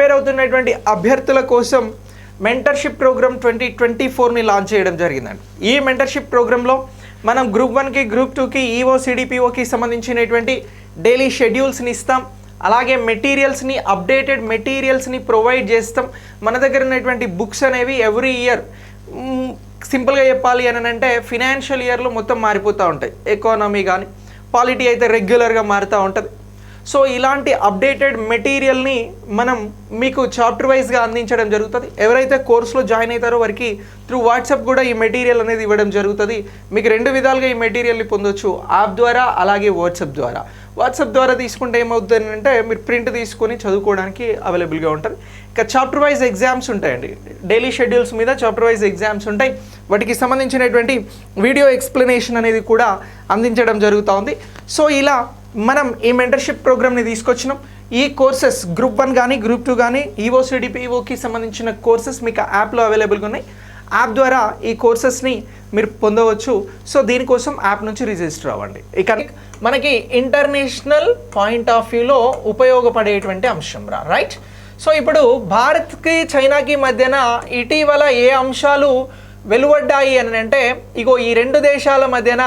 Prepare అవుతున్నటువంటి అభ్యర్థుల కోసం మెంటర్షిప్ ప్రోగ్రామ్ ట్వంటీ ట్వంటీ ఫోర్ని లాంచ్ చేయడం జరిగిందండి. ఈ మెంటర్షిప్ ప్రోగ్రాంలో మనం గ్రూప్ వన్కి గ్రూప్ టూకి ఈఓ సిడిపిఓకి సంబంధించినటువంటి డైలీ షెడ్యూల్స్ని ఇస్తాం. అలాగే మెటీరియల్స్ని అప్డేటెడ్ మెటీరియల్స్ని ప్రొవైడ్ చేస్తాం. మన దగ్గర ఉన్నటువంటి బుక్స్ అనేవి ఎవ్రీ ఇయర్ సింపుల్గా చెప్పాలి అని అంటే ఫినాన్షియల్ ఇయర్లో మొత్తం మారిపోతూ ఉంటాయి. ఎకానమీ కానీ పాలిటీ అయితే రెగ్యులర్గా మారుతూ ఉంటుంది. సో ఇలాంటి అప్డేటెడ్ మెటీరియల్ని మనం మీకు చాప్టర్ వైజ్గా అందించడం జరుగుతుంది. ఎవరైతే కోర్సులో జాయిన్ అవుతారో వారికి త్రూ వాట్సాప్ కూడా ఈ మెటీరియల్ అనేది ఇవ్వడం జరుగుతుంది. మీకు రెండు విధాలుగా ఈ మెటీరియల్ని పొందొచ్చు. యాప్ ద్వారా అలాగే వాట్సాప్ ద్వారా. వాట్సాప్ ద్వారా తీసుకుంటే ఏమవుతుంది అంటే మీరు ప్రింట్ తీసుకొని చదువుకోవడానికి అవైలబుల్గా ఉంటుంది ఇంకా చాప్టర్ వైజ్ ఎగ్జామ్స్ ఉంటాయండి. డైలీ షెడ్యూల్స్ మీద చాప్టర్ వైజ్ ఎగ్జామ్స్ ఉంటాయి. వాటికి సంబంధించినటువంటి వీడియో ఎక్స్ప్లెనేషన్ అనేది కూడా అందించడం జరుగుతూ ఉంది. సో ఇలా మనం ఈ మెంటర్షిప్ ప్రోగ్రామ్ని తీసుకొచ్చినాం. ఈ కోర్సెస్ గ్రూప్ వన్ కానీ గ్రూప్ టూ కానీ ఈఓసిడిపిఓకి సంబంధించిన కోర్సెస్ మీకు యాప్లో అవైలబుల్గా ఉన్నాయి యాప్ ద్వారా ఈ కోర్సెస్ని మీరు పొందవచ్చు. సో దీనికోసం యాప్ నుంచి రిజిస్టర్ అవ్వండి. ఇక మనకి ఇంటర్నేషనల్ పాయింట్ ఆఫ్ వ్యూలో ఉపయోగపడేటువంటి అంశం రా రైట్ సో ఇప్పుడు భారత్కి చైనాకి మధ్యన ఇటీవల ఏ అంశాలు వెలువడ్డాయి అని అంటే ఇగో ఈ రెండు దేశాల మధ్యన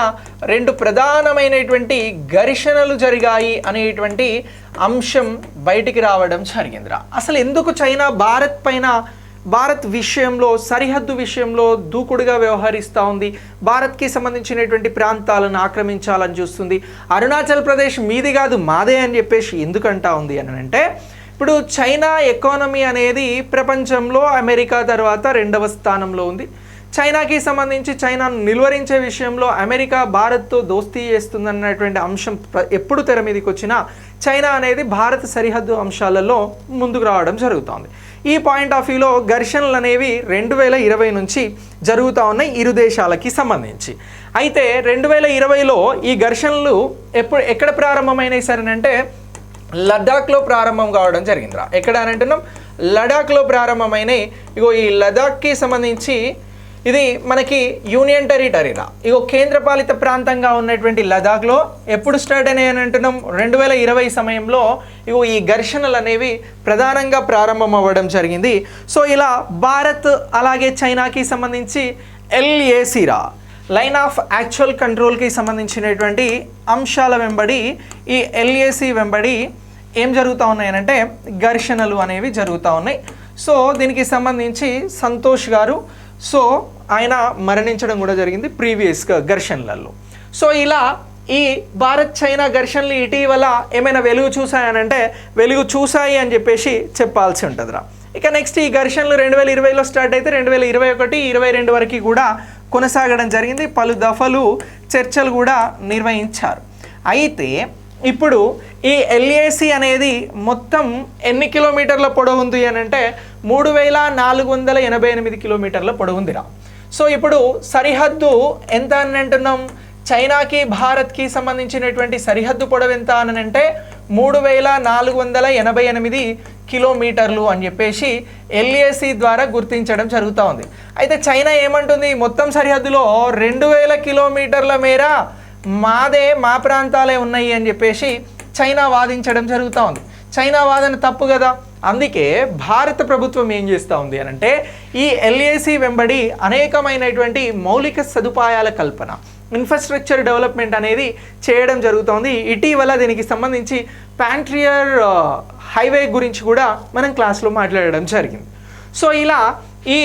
రెండు ప్రధానమైనటువంటి ఘర్షణలు జరిగాయి అనేటువంటి అంశం బయటికి రావడం జరిగిందిరా. అసలు ఎందుకు చైనా భారత్ పైన భారత్ విషయంలో సరిహద్దు విషయంలో దూకుడుగా వ్యవహరిస్తూ ఉంది? భారత్కి సంబంధించినటువంటి ప్రాంతాలను ఆక్రమించాలని చూస్తుంది. అరుణాచల్ ప్రదేశ్ మీది కాదు మాదే అని చెప్పేసి ఎందుకంటా ఉంది అని అంటే ఇప్పుడు చైనా ఎకానమీ అనేది ప్రపంచంలో అమెరికా తర్వాత రెండవ స్థానంలో ఉంది. చైనాకి సంబంధించి చైనాను నిలువరించే విషయంలో అమెరికా భారత్తో దోస్తీ చేస్తుందన్నటువంటి అంశం ఎప్పుడు తెర మీదకి వచ్చినా చైనా అనేది భారత సరిహద్దు అంశాలలో ముందుకు రావడం జరుగుతోంది. ఈ పాయింట్ ఆఫ్ వ్యూలో ఘర్షణలు అనేవి రెండు వేల ఇరవై నుంచి జరుగుతూ ఉన్నాయి ఇరు దేశాలకి సంబంధించి. అయితే రెండు వేల ఇరవైలో ఈ ఘర్షణలు ఎప్పుడు ఎక్కడ ప్రారంభమైనాయి సరేనంటే లడాఖ్లో ప్రారంభం కావడం జరిగిందిరా. ఎక్కడ అని అంటున్నాం? లడాఖ్లో ప్రారంభమైనాయి. ఇగో ఈ లదాఖ్కి సంబంధించి ఇది మనకి యూనియన్ టెరిటరీలా ఇగో కేంద్రపాలిత ప్రాంతంగా ఉన్నటువంటి లదాఖ్లో ఎప్పుడు స్టార్ట్ అయినాయి అని అంటున్నాం? రెండు వేల ఇరవై సమయంలో ఇగో ఈ ఘర్షణలు అనేవి ప్రధానంగా ప్రారంభం అవ్వడం జరిగింది. సో ఇలా భారత్ అలాగే చైనాకి సంబంధించి ఎల్ఏసిరా లైన్ ఆఫ్ యాక్చువల్ కంట్రోల్కి సంబంధించినటువంటి అంశాల వెంబడి ఈ ఎల్ఏసి వెంబడి ఏం జరుగుతూ ఉన్నాయనంటే ఘర్షణలు అనేవి జరుగుతూ ఉన్నాయి. సో దీనికి సంబంధించి సంతోష్ గారు సో ఆయన మరణించడం కూడా జరిగింది ప్రీవియస్గా ఘర్షణలలో. సో ఇలా ఈ భారత్ చైనా ఘర్షణలు ఇటీవల ఏమైనా వెలుగు చూసాయనంటే వెలుగు చూసాయి అని చెప్పేసి చెప్పాల్సి ఉంటుందిరా. ఇక నెక్స్ట్ ఈ ఘర్షణలు రెండు వేల ఇరవైలో స్టార్ట్ అయితే రెండు వేల ఇరవై ఒకటి ఇరవై రెండు వరకు కూడా కొనసాగడం జరిగింది. పలు దఫలు చర్చలు కూడా నిర్వహించారు. అయితే ఇప్పుడు ఈ ఎల్ఏసి అనేది మొత్తం ఎన్ని కిలోమీటర్ల పొడవు ఉంది అని అంటే మూడు వేల నాలుగు వందల ఎనభై ఎనిమిది కిలోమీటర్ల పొడవు ఉందిరా. సో ఇప్పుడు సరిహద్దు ఎంత అని అంటున్నాం? చైనాకి భారత్కి సంబంధించినటువంటి సరిహద్దు పొడవు ఎంత అని అంటే మూడు వేల నాలుగు వందల ఎనభై ఎనిమిది కిలోమీటర్లు అని చెప్పేసి ఎల్ఏసి ద్వారా గుర్తించడం జరుగుతూ ఉంది. అయితే చైనా ఏమంటుంది? మొత్తం సరిహద్దులో రెండు వేల కిలోమీటర్ల మేర మాదే మా ప్రాంతాలే ఉన్నాయి అని చెప్పేసి చైనా వాదించడం జరుగుతూ ఉంది. చైనా వాదన తప్పు కదా? అందుకే భారత ప్రభుత్వం ఏం చేస్తూ ఉంది అని అంటే ఈ ఎల్ఏసి వెంబడి అనేకమైనటువంటి మౌలిక సదుపాయాల కల్పన ఇన్ఫ్రాస్ట్రక్చర్ డెవలప్మెంట్ అనేది చేయడం జరుగుతోంది. ఇటీవల దీనికి సంబంధించి ప్యాంట్రియర్ హైవే గురించి కూడా మనం క్లాస్లో మాట్లాడడం జరిగింది. సో ఇలా ఈ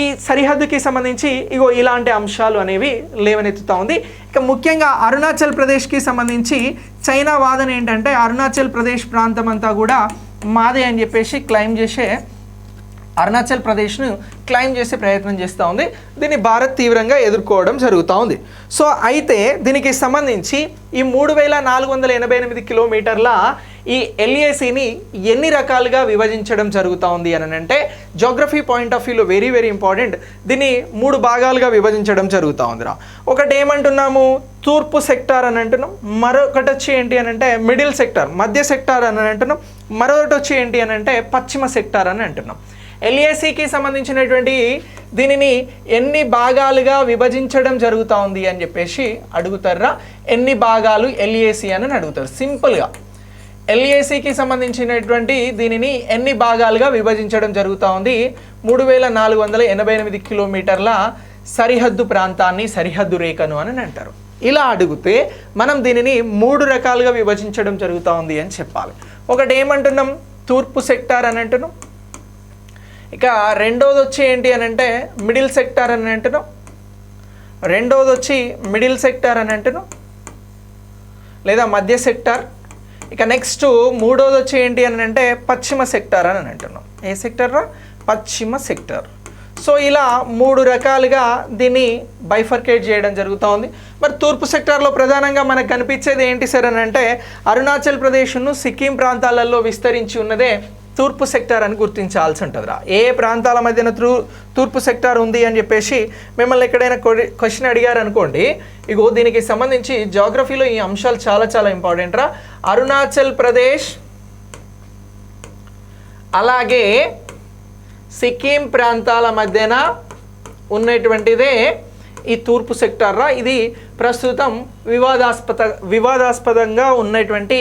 ఈ సరిహద్దుకి సంబంధించి ఇగో ఇలాంటి అంశాలు అనేవి లేవనెత్తుతూ ఉంది. ఇక ముఖ్యంగా అరుణాచల్ ప్రదేశ్కి సంబంధించి చైనా వాదన ఏంటంటే అరుణాచల్ ప్రదేశ్ ప్రాంతం అంతా కూడా మాదే అని చెప్పేసి క్లెయిమ్ చేసే అరుణాచల్ ప్రదేశ్ను క్లెయిమ్ చేసే ప్రయత్నం చేస్తూ ఉంది. దీన్ని భారత్ తీవ్రంగా ఎదుర్కోవడం జరుగుతూ ఉంది. సో అయితే దీనికి సంబంధించి ఈ మూడు వేల నాలుగు వందల ఎనభై ఎనిమిది కిలోమీటర్ల ఈ ఎల్ఏసిని ఎన్ని రకాలుగా విభజించడం జరుగుతూ ఉంది అని అంటే జోగ్రఫీ పాయింట్ ఆఫ్ వ్యూలో వెరీ వెరీ ఇంపార్టెంట్ దీన్ని మూడు భాగాలుగా విభజించడం జరుగుతూ ఉందిరా. ఒకటి ఏమంటున్నాము? తూర్పు సెక్టార్ అని అంటున్నాం. మరొకటి వచ్చి ఏంటి అని అంటే మిడిల్ సెక్టార్ మధ్య సెక్టార్ అని అంటున్నాం. మరొకటి వచ్చి ఏంటి అని అంటే పశ్చిమ సెక్టార్ అని అంటున్నాం. ఎల్ఏసికి సంబంధించినటువంటి దీనిని ఎన్ని భాగాలుగా విభజించడం జరుగుతూ ఉంది అని చెప్పేసి అడుగుతారా? ఎన్ని భాగాలు ఎల్ఏసి అని అడుగుతారు. సింపుల్గా. ఎల్ఏసికి సంబంధించినటువంటి దీనిని ఎన్ని భాగాలుగా విభజించడం జరుగుతూ ఉంది? మూడు వేల నాలుగు వందల ఎనభై ఎనిమిది కిలోమీటర్ల సరిహద్దు ప్రాంతాన్ని సరిహద్దు రేఖను అని అంటారు. ఇలా అడిగితే మనం దీనిని మూడు రకాలుగా విభజించడం జరుగుతూ ఉంది అని చెప్పాలి. ఒకటి ఏమంటున్నాం తూర్పు సెక్టార్ అని అంటున్నాం. ఇక రెండోది వచ్చి ఏంటి అని అంటే మిడిల్ సెక్టార్ అని అంటున్నాం. రెండోది వచ్చి మిడిల్ సెక్టార్ అని అంటున్నాం. లేదా మధ్య సెక్టార్. ఇక నెక్స్ట్ మూడోది వచ్చి ఏంటి అని అంటే పశ్చిమ సెక్టార్ అని అంటున్నాం. ఏ సెక్టర్ రా పశ్చిమ సెక్టార్. సో ఇలా మూడు రకాలుగా దీన్ని బైఫర్కేట్ చేయడం జరుగుతూ ఉంది. మరి తూర్పు సెక్టార్లో ప్రధానంగా మనకు కనిపించేది ఏంటి సార్ అని అంటే అరుణాచల్ ప్రదేశ్ను సిక్కిం ప్రాంతాలలో విస్తరించి ఉన్నదే తూర్పు సెక్టార్ అని గుర్తించాల్సి ఉంటుందిరా. ఏ ప్రాంతాల మధ్యన తూ తూర్పు సెక్టార్ ఉంది అని చెప్పేసి మిమ్మల్ని ఎక్కడైనా క్వశ్చన్ అడిగారు అనుకోండి. ఇగో దీనికి సంబంధించి జాగ్రఫీలో ఈ అంశాలు చాలా చాలా ఇంపార్టెంట్ రా. అరుణాచల్ ప్రదేశ్ అలాగే సిక్కిం ప్రాంతాల మధ్యన ఉన్నటువంటిదే ఈ తూర్పు సెక్టార్ ఇది ప్రస్తుతం వివాదాస్పద వివాదాస్పదంగా ఉన్నటువంటి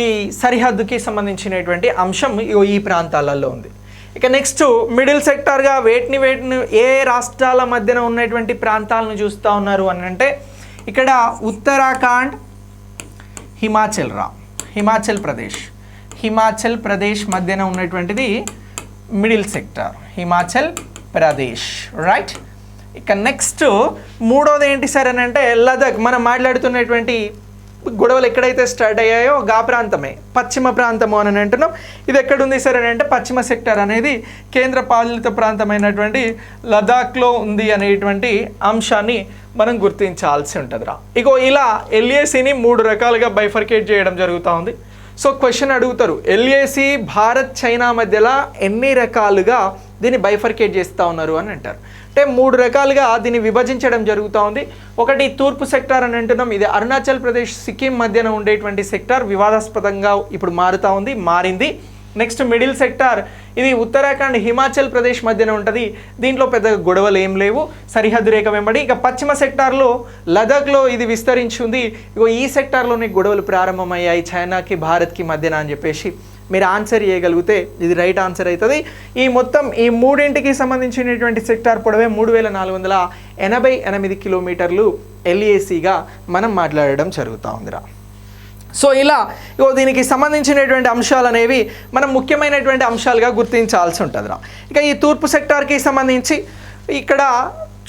ఈ సరిహద్దుకి సంబంధించినటువంటి అంశం ఈ ప్రాంతాలలో ఉంది. ఇక నెక్స్ట్ మిడిల్ సెక్టార్గా వేటిని వేటిని ఏ రాష్ట్రాల మధ్యన ఉన్నటువంటి ప్రాంతాలను చూస్తూ ఉన్నారు అని అంటే ఇక్కడ ఉత్తరాఖండ్ హిమాచల్ రా. హిమాచల్ ప్రదేశ్. హిమాచల్ ప్రదేశ్ మధ్యన ఉన్నటువంటిది middle sector. Himachal Pradesh. Right? ఇక నెక్స్ట్ మూడోది ఏంటి సార్ అని అంటే లదక్ మనం మాట్లాడుతున్నటువంటి గొడవలు ఎక్కడైతే స్టార్ట్ అయ్యాయో గా ప్రాంతమే పశ్చిమ ప్రాంతము అని అంటున్నాం. ఇది ఎక్కడుంది సార్ అని అంటే పశ్చిమ సెక్టర్ అనేది కేంద్ర పాలిత ప్రాంతమైనటువంటి లదాఖ్లో ఉంది అనేటువంటి అంశాన్ని మనం గుర్తించాల్సి ఉంటుందిరా. ఇగో ఇలా ఎల్ఏసిని మూడు రకాలుగా బైఫర్కేట్ చేయడం జరుగుతూ ఉంది. సో క్వశ్చన్ అడుగుతారు ఎల్ఏసి భారత్ చైనా మధ్యలో ఎన్ని రకాలుగా దీన్ని బైఫర్కేట్ చేస్తూ ఉన్నారు అని అంటారు. అంటే మూడు రకాలుగా దీన్ని విభజించడం జరుగుతూ ఉంది. ఒకటి తూర్పు సెక్టార్ అని అంటున్నాం. ఇది అరుణాచల్ ప్రదేశ్ సిక్కిం మధ్యన ఉండేటువంటి సెక్టార్. వివాదాస్పదంగా ఇప్పుడు మారుతూ ఉంది మారింది. Next middle sector. ఇది ఉత్తరాఖండ్ హిమాచల్ ప్రదేశ్ మధ్యన ఉంటుంది. దీంట్లో పెద్ద గొడవలు ఏం లేవు. సరిహద్దు రేఖ వెంబడి. ఇక పశ్చిమ సెక్టార్లో లదాఖ్లో ఇది విస్తరించి ఉంది. ఇగో ఈ సెక్టార్లోనే గొడవలు ప్రారంభమయ్యాయి. చైనాకి భారత్కి మధ్యన అని చెప్పేసి. మీరు ఆన్సర్ చేయగలిగితే ఇది రైట్ ఆన్సర్ అవుతుంది. ఈ మొత్తం ఈ మూడింటికి సంబంధించినటువంటి సెక్టార్ పొడవే మూడు వేల నాలుగు వందల ఎనభై ఎనిమిది కిలోమీటర్లు ఎల్ఏసిగా మనం మాట్లాడడం జరుగుతూ ఉందిరా. సో ఇలా ఇగో దీనికి సంబంధించినటువంటి అంశాలు అనేవి మనం ముఖ్యమైనటువంటి అంశాలుగా గుర్తించాల్సి ఉంటుందిరా. ఇక ఈ తూర్పు సెక్టార్కి సంబంధించి ఇక్కడ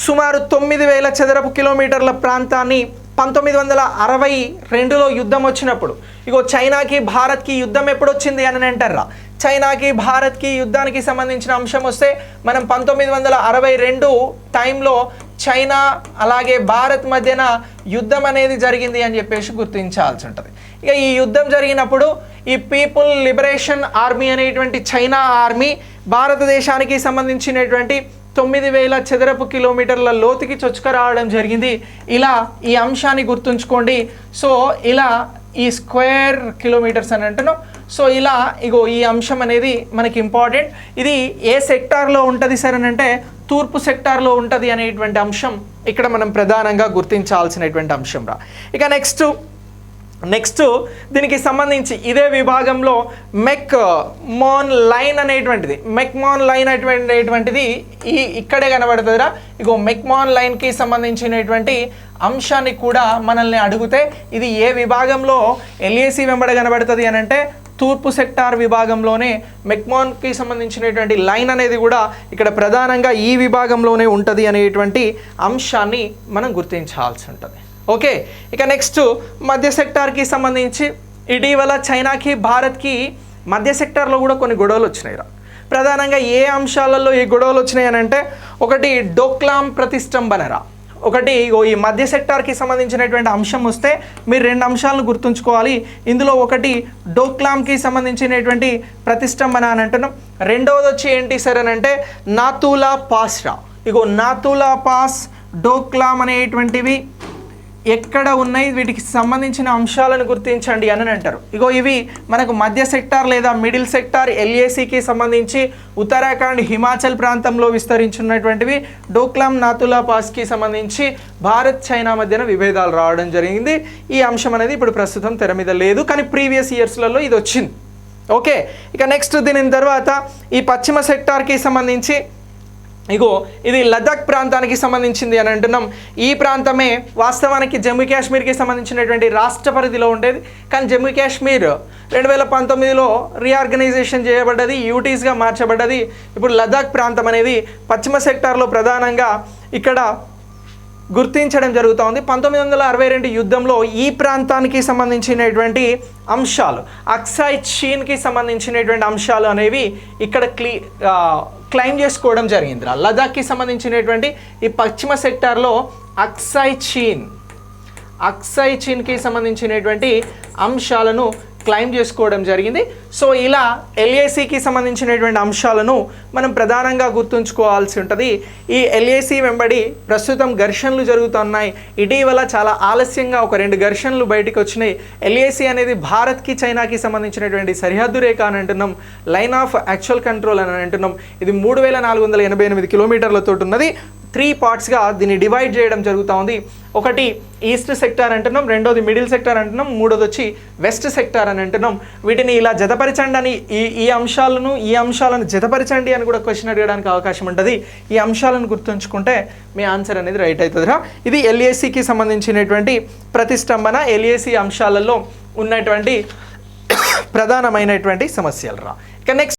సుమారు తొమ్మిది వేల చదరపు కిలోమీటర్ల ప్రాంతాన్ని పంతొమ్మిది వందల అరవై రెండులో యుద్ధం వచ్చినప్పుడు ఇగో చైనాకి భారత్కి యుద్ధం ఎప్పుడు వచ్చింది అని అంటారా? చైనాకి భారత్కి యుద్ధానికి సంబంధించిన అంశం వస్తే మనం పంతొమ్మిది వందల అరవై రెండు టైంలో చైనా అలాగే భారత్ మధ్యన యుద్ధం అనేది జరిగింది అని చెప్పేసి గుర్తించాల్సి ఉంటుంది. ఇక ఈ యుద్ధం జరిగినప్పుడు ఈ పీపుల్ లిబరేషన్ ఆర్మీ అనేటువంటి చైనా ఆర్మీ భారతదేశానికి సంబంధించినటువంటి తొమ్మిది వేల చదరపు కిలోమీటర్ల లోతుకి చొచ్చుక రావడం జరిగింది. ఇలా ఈ అంశాన్ని గుర్తుంచుకోండి. సో ఇలా ఈ స్క్వేర్ కిలోమీటర్స్ అని అంటున్నాం. సో ఇలా ఇగో ఈ అంశం అనేది మనకి ఇంపార్టెంట్. ఇది ఏ సెక్టార్లో ఉంటుంది సార్ అని అంటే తూర్పు సెక్టార్లో ఉంటుంది అనేటువంటి అంశం ఇక్కడ మనం ప్రధానంగా గుర్తించాల్సినటువంటి అంశం రా. ఇక నెక్స్ట్ నెక్స్ట్ దీనికి సంబంధించి ఇదే విభాగంలో మెక్ మోన్ లైన్ అనేటువంటిది మెక్మాన్ లైన్ అనేటువంటిది ఈ ఇక్కడే కనబడుతుందిరా. ఇగో మెక్మాన్ లైన్కి సంబంధించినటువంటి అంశాన్ని కూడా మనల్ని అడిగితే ఇది ఏ విభాగంలో ఎల్ఏసి వెంబడ కనబడుతుంది అని అంటే తూర్పు సెక్టార్ విభాగంలోనే మెక్మాన్కి సంబంధించినటువంటి లైన్ అనేది కూడా ఇక్కడ ప్రధానంగా ఈ విభాగంలోనే ఉంటుంది అనేటువంటి అంశాన్ని మనం గుర్తించాల్సి ఉంటుంది. ఓకే ఇక నెక్స్ట్ మధ్య సెక్టార్కి సంబంధించి ఇటీవల చైనాకి భారత్కి మధ్య సెక్టార్లో కూడా కొన్ని గొడవలు వచ్చినాయిరా ప్రధానంగా ఏ అంశాలలో ఈ గొడవలు వచ్చినాయి అని అంటే ఒకటి డోక్లాం ప్రతిష్టంభనరా ఒకటి ఇగో ఈ మధ్య సెక్టార్కి సంబంధించినటువంటి అంశం వస్తే మీరు రెండు అంశాలను గుర్తుంచుకోవాలి. ఇందులో ఒకటి డోక్లాంకి సంబంధించినటువంటి ప్రతిష్టంభన అని అంటున్నాం. రెండవది వచ్చి ఏంటి సార్ అని అంటే నాతూలా పాస్రా ఇగో నాతూలా పాస్ డోక్లాం అనేటువంటివి ఎక్కడ ఉన్నాయి వీటికి సంబంధించిన అంశాలను గుర్తించండి అని అంటారు. ఇగో ఇవి మనకు మధ్య సెక్టార్ లేదా మిడిల్ సెక్టార్ ఎల్ఏసికి సంబంధించి ఉత్తరాఖండ్ హిమాచల్ ప్రాంతంలో విస్తరించున్నటువంటివి డోక్లాం నాతులా పాస్కి సంబంధించి భారత్ చైనా మధ్యన విభేదాలు రావడం జరిగింది. ఈ అంశం అనేది ఇప్పుడు ప్రస్తుతం తెర మీద లేదు కానీ ప్రీవియస్ ఇయర్స్లలో ఇది వచ్చింది. ఓకే ఇక నెక్స్ట్ దీని తర్వాత ఈ పశ్చిమ సెక్టార్కి సంబంధించి ఇగో ఇది లదాఖ్ ప్రాంతానికి సంబంధించింది అని అంటున్నాం. ఈ ప్రాంతమే వాస్తవానికి జమ్మూ కాశ్మీర్కి సంబంధించినటువంటి రాష్ట్ర పరిధిలో ఉండేది. కానీ జమ్మూ కాశ్మీర్ రెండు వేల పంతొమ్మిదిలో రీఆర్గనైజేషన్ చేయబడ్డది యూటీస్గా మార్చబడ్డది. ఇప్పుడు లదాఖ్ ప్రాంతం అనేది పశ్చిమ సెక్టార్లో ప్రధానంగా ఇక్కడ గుర్తించడం జరుగుతోంది. పంతొమ్మిది వందల అరవై రెండు యుద్ధంలో ఈ ప్రాంతానికి సంబంధించినటువంటి అంశాలు అక్సాయ్ చీన్కి సంబంధించినటువంటి అంశాలు అనేవి ఇక్కడ క్లీ క్లెయిమ్ చేసుకోవడం జరిగింది రా. లదాఖ్కి సంబంధించినటువంటి ఈ పశ్చిమ సెక్టార్లో అక్సై చీన్ అక్సై చీన్కి సంబంధించినటువంటి అంశాలను క్లెయిమ్ చేసుకోవడం జరిగింది. సో ఇలా ఎల్ఏసికి సంబంధించినటువంటి అంశాలను మనం ప్రధానంగా గుర్తుంచుకోవాల్సి ఉంటుంది. ఈ ఎల్ఏసి వెంబడి ప్రస్తుతం ఘర్షణలు జరుగుతున్నాయి. ఇటీవల చాలా ఆలస్యంగా ఒక రెండు ఘర్షణలు బయటకు వచ్చినాయి. ఎల్ఏసి అనేది భారత్కి చైనాకి సంబంధించినటువంటి సరిహద్దు రేఖ అని అంటున్నాం. లైన్ ఆఫ్ యాక్చువల్ కంట్రోల్ అని అంటున్నాం. ఇది మూడు వేల నాలుగు వందల ఎనభై ఎనిమిది కిలోమీటర్లతో ఉన్నది. త్రీ పార్ట్స్గా దీన్ని డివైడ్ చేయడం జరుగుతూ ఉంది. ఒకటి ఈస్ట్ సెక్టార్ అంటున్నాం రెండోది మిడిల్ సెక్టార్ అంటున్నాం మూడోది వచ్చి వెస్ట్ సెక్టార్ అని అంటున్నాం. వీటిని ఇలా జతపరచండి అని ఈ ఈ అంశాలను ఈ అంశాలను జతపరచండి అని కూడా క్వశ్చన్ అడగడానికి అవకాశం ఉంటుంది. ఈ అంశాలను గుర్తుంచుకుంటే మీ ఆన్సర్ అనేది రైట్ అవుతుందిరా ఇది ఎల్ఏసికి సంబంధించినటువంటి ప్రతిష్టంభన ఎల్ఏసి అంశాలలో ఉన్నటువంటి ప్రధానమైనటువంటి సమస్యలు రా. ఇక నెక్స్ట్